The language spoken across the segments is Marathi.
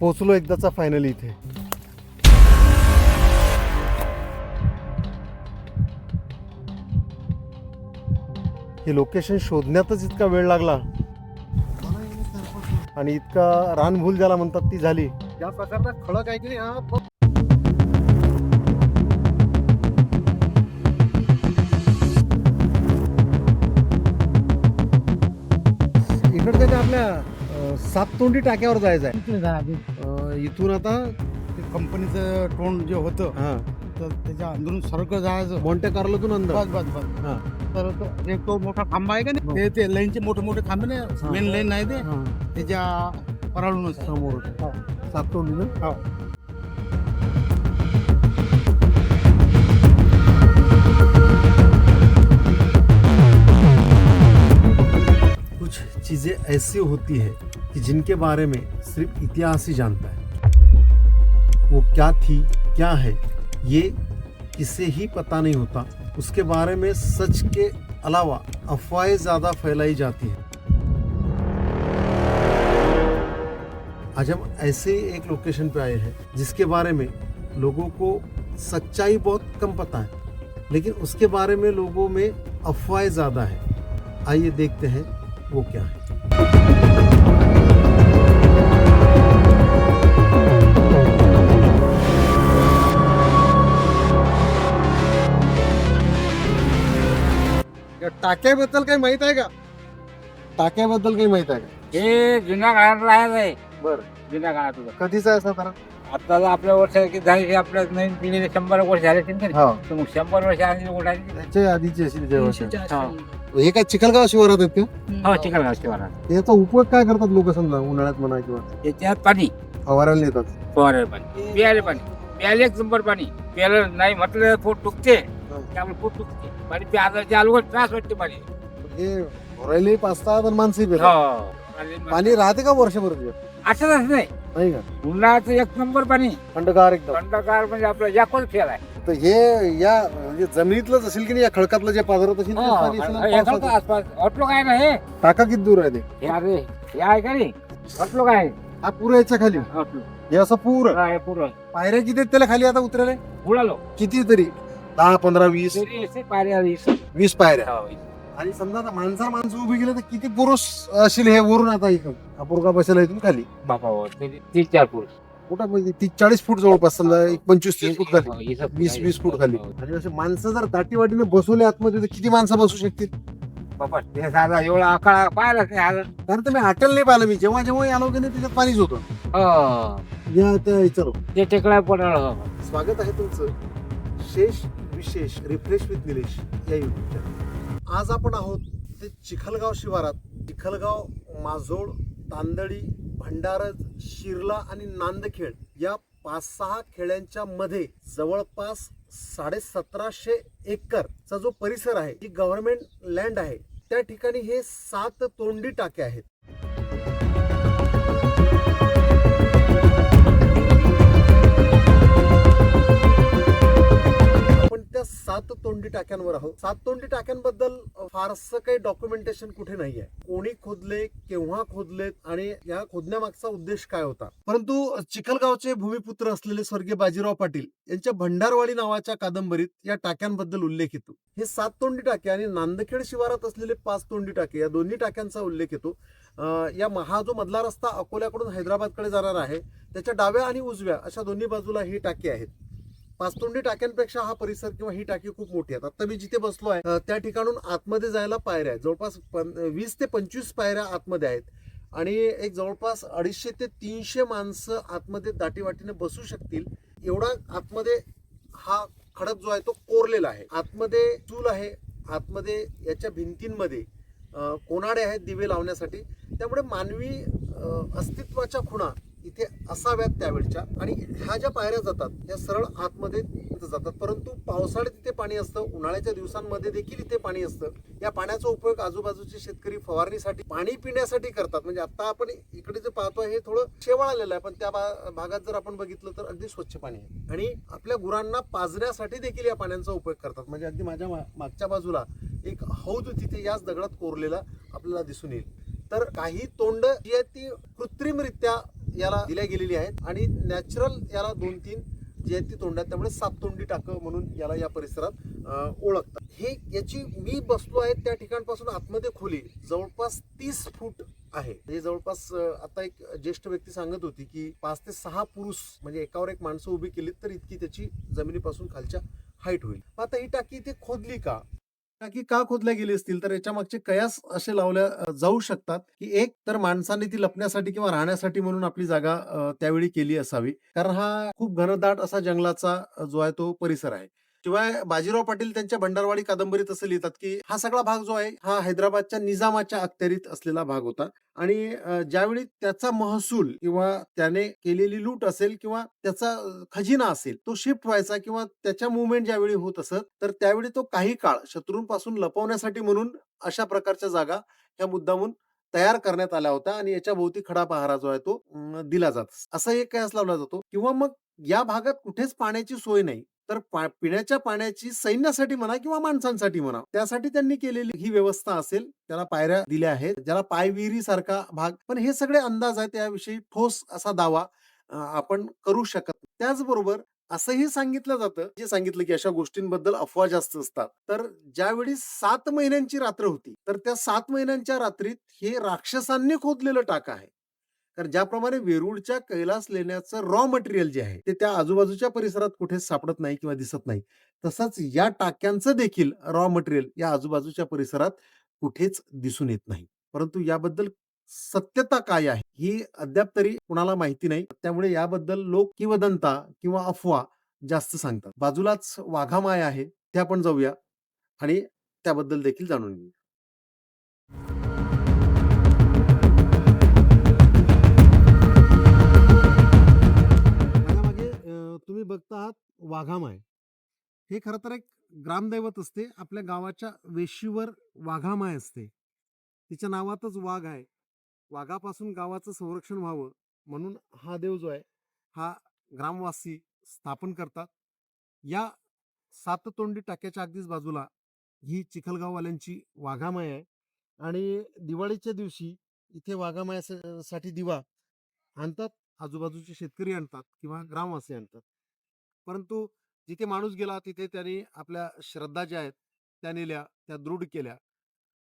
पोचलो एकदाचा फायनली इथे. हे लोकेशन शोधण्यातच इतका वेळ लागला. आणि इतका रानभूल ज्याला म्हणतात ती झाली. या प्रकारचा खळक आहे की नाही हा फ- आपल्या साततोंडी टाक्यावर जायचं आहे अं, इथून आता ते कंपनीचं तोंड जे होतं हा तर त्याच्या अंदरून सरकं जायचं मोंटे कार्लोतून अंदर बस बस बस हा. तर तो एक तो मोठा खांबा आहे का हो. नाही ते ते लाईनचे मोठे मोठे खांबे नाही मेन लाईन नाही ते हा. त्याच्या पराळूनच आहे. समोर हो. साततोंडी ना हो. कुछ चीजें ऐसी होती है कि जिनके बारे में सिर्फ़ इतिहास ही जानता है, वो क्या थी, क्या है, ये किसे ही पता नहीं होता। उसके बारे में सच के अलावा अफवाहें ज़्यादा फैलाई जाती है। आज हम ऐसे ही एक लोकेशन पे आए हैं, जिसके बारे में लोगों को सच्चाई बहुत कम पता है, लेकिन उसके बारे में लोगों में अफवाहें ज़्यादा है। आइए देखते हैं वो क्या है। या टाक्याबद्दल काही माहीत आहे का? टाक्याबद्दल काही माहीत आहे का? हे जुन्या काळातलं आहे. बरं. जुन्या काळातलं कधीच आहे साधारण? आता आपल्या वर्ष किती झाले आपल्या नवीन पिढीला शंभर वर्ष झाले असतील? हा. तर मग शंभर वर्ष आधी उठायची त्याच्या आधीची असेल जेव्हा हो. हे काय चिखलगाव शिवारात आहेत का? हो चिकन घालते मला याचा उपयोग काय करतात लोक समजा उन्हाळ्यात म्हणा किंवा? त्याच्यात पाणी. फवारायला नेतात. फवारायला पाणी. प्यायला पाणी. प्यायला एक नंबर पाणी. प्यायला नाही म्हटलं पोट दुखते. त्यामुळे पोट दुखते पाणी प्यायला चालू त्रास वाटते पाणी हे भरायला पाचतात आणि माणसंही हो पितात पाणी- पाणी राहते का वर्षभर ते? आठवतच नाही. नाही का? उन्हाळ्याचं एक नंबर पाणी. थंडगार एकदम. थंडगार म्हणजे आपलं जाकोल फेल आहे तर हे या म्हणजे जमिनीतलंच असेल की नाही या खडकातलं जे पाझरत असेल पाणी असेल ना हे पावसाचं. घालतो आसपास ऑटलो काय ना हे? टाका किती दूर आहे ते? हे अरे हे आहे का नाही ऑटलो काय? हा पुरा याच्या खाली. हे असं पूर. पायऱ्या किती आहेत त्याला खाली आता उतरायला? उडालो. किती तरी. दहा पंधरा वीस. पारे आली वीस. पायऱ्या. हो. आणि समजा आता माणसा माणसं उभी गेले तर किती पुरुष असेल हे वरून आता इकडं हा पोरगा बसेला इथून खाली. बापा हो, तीन चार पुरुष. कुठं म्हणजे तीस चाळीस फूट जवळपास समजा एक पंचवीस तीस फूट खाली. हो, इथं वीस वीस फूट खाली. आणि असे माणसं जर दाटीवाटीने बसवले आतमध्ये तर किती माणसं बसू शकतील? बापा ते साधा एवढा आकडा पाहिलाच नाही आलं कारण तर मी हॉटेल नाही पाहिलं मी जेव्हा जेव्हा आलो की नाही त्याच्यात पाणीच होतं. हो. या त्या विचारू ते टेकडा पडणार स्वागत आहे तुमचं. शेष विशेष रिफ्रेश विथ निलेश या युट्यूब चॅनल आज आपण आहोत ते चिखलगाव शिवारात. चिखलगाव माजोड तांदळी भंडारज शिरला आणि नांदखेड या पाच सहा खेड्यांच्या मध्ये जवळपास साडे सतराशे एकरचा जो परिसर आहे जी गव्हर्नमेंट लँड आहे. त्या ठिकाणी हे सात तोंडी टाके आहेत. टाक्यांवर आहोत. सात तोंडी टाक्यांबद्दल फारसं काही डॉक्युमेंटेशन कुठे नाही आहे कोणी खोदले केव्हा खोदलेत आणि या खोदण्यामागचा उद्देश काय होता? परंतु चिखलगावचे भूमिपुत्र असलेले स्वर्गीय बाजीराव पाटील यांच्या भंडारवाडी नावाच्या कादंबरीत या टाक्यांबद्दल उल्लेख येतो. हे सात तोंडी टाके आणि नांदखेड शिवारात असलेले पाच तोंडी टाके या दोन्ही टाक्यांचा उल्लेख येतो. या महा जो मधला रस्ता अकोल्याकडून हैदराबादकडे जाणार आहे त्याच्या डाव्या आणि उजव्या अशा दोन्ही बाजूला ही टाकी आहेत. पाचतोंडी टाक्यांपेक्षा हा परिसर किंवा ही टाकी खूप मोठी आहे. आता मी जिथे बसलो आहे त्या ठिकाणून आतमध्ये जायला पायऱ्या आहेत. जवळपास वीस ते पंचवीस पायऱ्या आतमध्ये आहेत. आणि एक जवळपास अडीचशे ते तीनशे माणसं आतमध्ये दाटीवाटीने बसू शकतील. एवढा आतमध्ये हा खडक जो आहे तो कोरलेला आहे. आतमध्ये चूल आहे. आतमध्ये याच्या भिंतींमध्ये कोणाडे कोनाडे आहेत दिवे लावण्यासाठी. त्यामुळे मानवी अस्तित्वाच्या खुणा इथे असाव्यात त्यावेळच्या. आणि ह्या ज्या पायऱ्या जातात या सरळ आतमध्ये जातात. परंतु पावसाळ्यात इथे पाणी असतं उन्हाळ्याच्या दिवसांमध्ये देखील इथे पाणी असतं. या पाण्याचा उपयोग आजूबाजूचे शेतकरी फवारणीसाठी पाणी पिण्यासाठी करतात. म्हणजे आता आपण इकडे जे पाहतो हे थोडं शेवाळ आलेलं आहे. पण त्या भागात जर आपण बघितलं तर अगदी स्वच्छ पाणी आहे. आणि आपल्या गुरांना पाजण्यासाठी देखील या पाण्याचा उपयोग करतात. म्हणजे अगदी माझ्या मा- मागच्या बाजूला एक हौद तिथे याच दगडात कोरलेला आपल्याला दिसून येईल. तर काही तोंड जी आहेत ती कृत्रिमरित्या याला दिल्या गेलेली आहेत. आणि नॅचरल याला दोन तीन जी आहेत ती तोंड आहेत. त्यामुळे साततोंडी टाकं म्हणून याला या परिसरात ओळखतात. हे याची मी बसलो आहे त्या ठिकाणपासून आतमध्ये खोली. जवळपास तीस फूट आहे. म्हणजे जवळपास आता एक ज्येष्ठ व्यक्ती सांगत होती की पाच ते सहा पुरुष म्हणजे एकावर एक माणसं उभी केलीत तर इतकी त्याची जमिनीपासून खालच्या हाईट होईल. मग आता ही टाकी इथे खोदली का? टाकी का खोदल्या गेली असतील? तर याच्या मागचे कयास असे लावल्या जाऊ शकतात की एक तर माणसाने ती लपण्यासाठी किंवा राहण्यासाठी म्हणून आपली जागा त्यावेळी केली असावी. कारण हा खूप घनदाट असा जंगलाचा जो आहे तो परिसर आहे. शिवाय बाजीराव पाटील त्यांच्या भंडारवाडी कादंबरीत असं लिहितात की हा सगळा भाग जो आहे हा हैदराबादच्या निजामाच्या अखत्यारीत असलेला भाग होता. आणि ज्यावेळी त्याचा महसूल किंवा त्याने केलेली लूट असेल किंवा त्याचा खजिना असेल तो शिफ्ट व्हायचा किंवा त्याच्या मुवमेंट ज्यावेळी होत असत तर त्यावेळी तो काही काळ शत्रूंपासून लपवण्यासाठी म्हणून अशा प्रकारच्या जागा ह्या मुद्दामून तयार करण्यात आल्या होत्या आणि याच्या भोवती खडा पहारा जो आहे तो दिला जात. असा एक कयास लावला जातो. किंवा मग या भागात कुठेच पाण्याची सोय नाही. तर पिण्याच्या पाण्याची सैन्यासाठी म्हणा किंवा माणसांसाठी म्हणा त्यासाठी त्यांनी केलेली ही व्यवस्था असेल त्याला पायऱ्या दिल्या आहेत ज्याला पायविहिरी सारखा भाग पण हे सगळे अंदाज आहेत त्याविषयी ठोस असा दावा आपण करू शकत त्याचबरोबर असंही सांगितलं जातं जे सांगितलं की अशा गोष्टींबद्दल अफवा जास्त असतात. तर ज्यावेळी सात महिन्यांची रात्र होती तर त्या सात महिन्यांच्या रात्रीत हे राक्षसांनी खोदलेलं टाक आहे. कारण ज्याप्रमाणे वेरूळच्या कैलास लेण्याचं रॉ मटेरियल जे आहे ते त्या आजूबाजूच्या परिसरात कुठेच सापडत नाही किंवा दिसत नाही तसंच या टाक्यांचं देखील रॉ मटेरियल या आजूबाजूच्या परिसरात कुठेच दिसून येत नाही. परंतु याबद्दल सत्यता काय आहे ही अद्याप तरी कुणाला माहिती नाही. त्यामुळे याबद्दल लोक किंवदंता किंवा अफवा जास्त सांगतात. बाजूलाच वाघामाय आहे ते आपण जाऊया आणि त्याबद्दल देखील जाणून घेऊ तुम्ही बघता आहात वाघामाय. हे खरं तर एक ग्रामदैवत असते. आपल्या गावाच्या वेशीवर वाघामाय असते. तिच्या नावातच वाघ आहे. वाघापासून गावाचं संरक्षण व्हावं म्हणून हा देव जो आहे हा ग्रामवासी स्थापन करतात. या साततोंडी टाक्याच्या अगदीच बाजूला ही चिखलगाववाल्यांची वाघामाय आहे. आणि दिवाळीच्या दिवशी इथे वाघामायासाठी दिवा आणतात आजूबाजूचे शेतकरी आणतात किंवा ग्रामवासी आणतात. परंतु जिथे माणूस गेला तिथे त्यांनी आपल्या श्रद्धा ज्या आहेत त्या नेल्या त्या दृढ केल्या.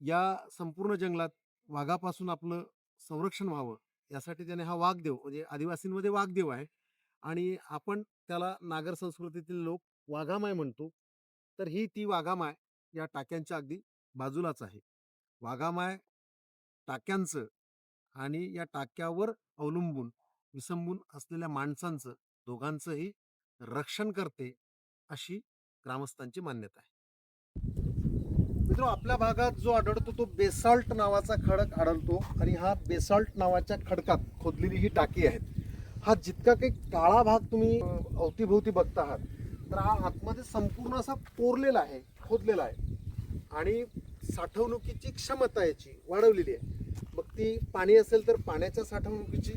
या संपूर्ण जंगलात वाघापासून आपलं संरक्षण व्हावं यासाठी त्याने हा वाघदेव म्हणजे आदिवासींमध्ये वाघदेव आहे आणि आपण त्याला नागर संस्कृतीतील लोक वाघामाय म्हणतो तर ही ती वाघामाय या टाक्यांच्या अगदी बाजूलाच आहे. वाघामाय टाक्यांचं आणि या टाक्यावर अवलंबून विसंबून असलेल्या माणसांचं दोघांचंही रक्षण करते अशी ग्रामस्थांची मान्यता आहे. मित्र आपल्या भागात जो आढळतो तो बेसॉल्ट नावाचा खडक आढळतो आणि हा बेसॉल्ट नावाच्या खडकात खोदलेली ही टाकी आहेत. हा जितका काही काळा भाग तुम्ही अवतीभोवती बघता आहात तर हा आतमध्ये संपूर्ण असा कोरलेला आहे खोदलेला आहे. आणि साठवणुकीची क्षमता याची वाढवलेली आहे. मग ती पाणी असेल तर पाण्याच्या साठवणुकीची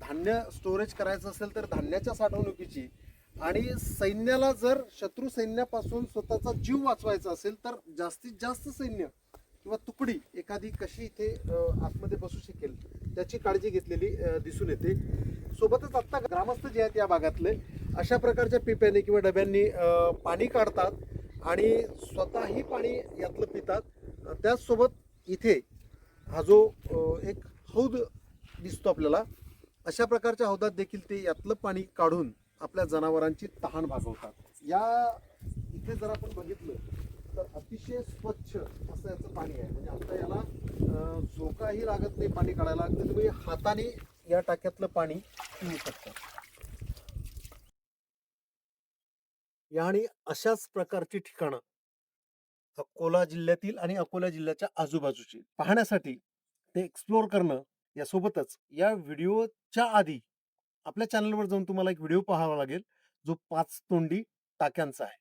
धान्य स्टोरेज करायचं असेल तर धान्याच्या साठवणुकीची आणि सैन्याला जर शत्रू सैन्यापासून स्वतःचा जीव वाचवायचा असेल तर जास्तीत जास्त सैन्य किंवा तुकडी एखादी कशी इथे आतमध्ये बसू शकेल त्याची काळजी घेतलेली दिसून येते. सोबतच आत्ता ग्रामस्थ जे आहेत या भागातले अशा प्रकारच्या पिप्याने किंवा डब्यांनी पाणी काढतात आणि स्वतःही पाणी यातलं पितात. त्याचसोबत इथे हा जो एक हौद दिसतो आपल्याला अशा प्रकारच्या हौदात देखील ते यातलं पाणी काढून आपल्या जनावरांची तहान भागवतात. या इथे जर आपण बघितलं तर अतिशय स्वच्छ असं याचं पाणी आहे. म्हणजे आता याला झोकाही लागत नाही पाणी काढायला अगदी तुम्ही हाताने या टाक्यातलं पाणी पिऊ शकता. या आणि अशाच प्रकारची ठिकाणं अकोला जिल्ह्यातील आणि अकोला जिल्ह्याच्या आजूबाजूची. पाहण्यासाठी ते एक्सप्लोअर करणं यासोबतच या व्हिडिओच्या आधी आपल्या चॅनलवर जाऊन तुम्हाला एक व्हिडिओ पाहावा लागेल जो पाच तोंडी टाक्यांचा आहे.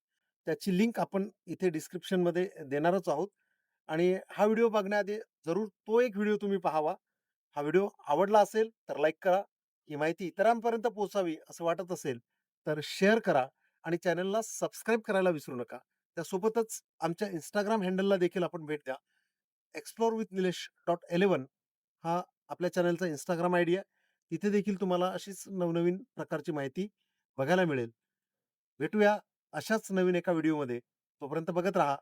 त्याची लिंक आपण इथे डिस्क्रिप्शनमध्ये देणारच आहोत आणि हा व्हिडिओ बघण्याआधी जरूर तो एक व्हिडिओ तुम्ही पाहावा. हा व्हिडिओ आवडला असेल तर लाईक करा ही माहिती इतरांपर्यंत पोहोचावी असं वाटत असेल तर शेअर करा आणि चॅनलला सबस्क्राईब करायला विसरू नका. त्यासोबतच आमच्या इंस्टाग्राम हँडलला देखील आपण भेट द्या. Explore with Nilesh dot eleven हा आपल्या चॅनलचा इंस्टाग्राम आय डी आहे. इथे देखील तुम्हाला अशीच नवनवीन प्रकारची माहिती बघायला मिळेल. भेटूया अशाच नवीन एका व्हिडिओमध्ये. तोपर्यंत बघत राहा.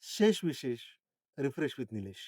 शेष विशेष रिफ्रेश विथ निलेश.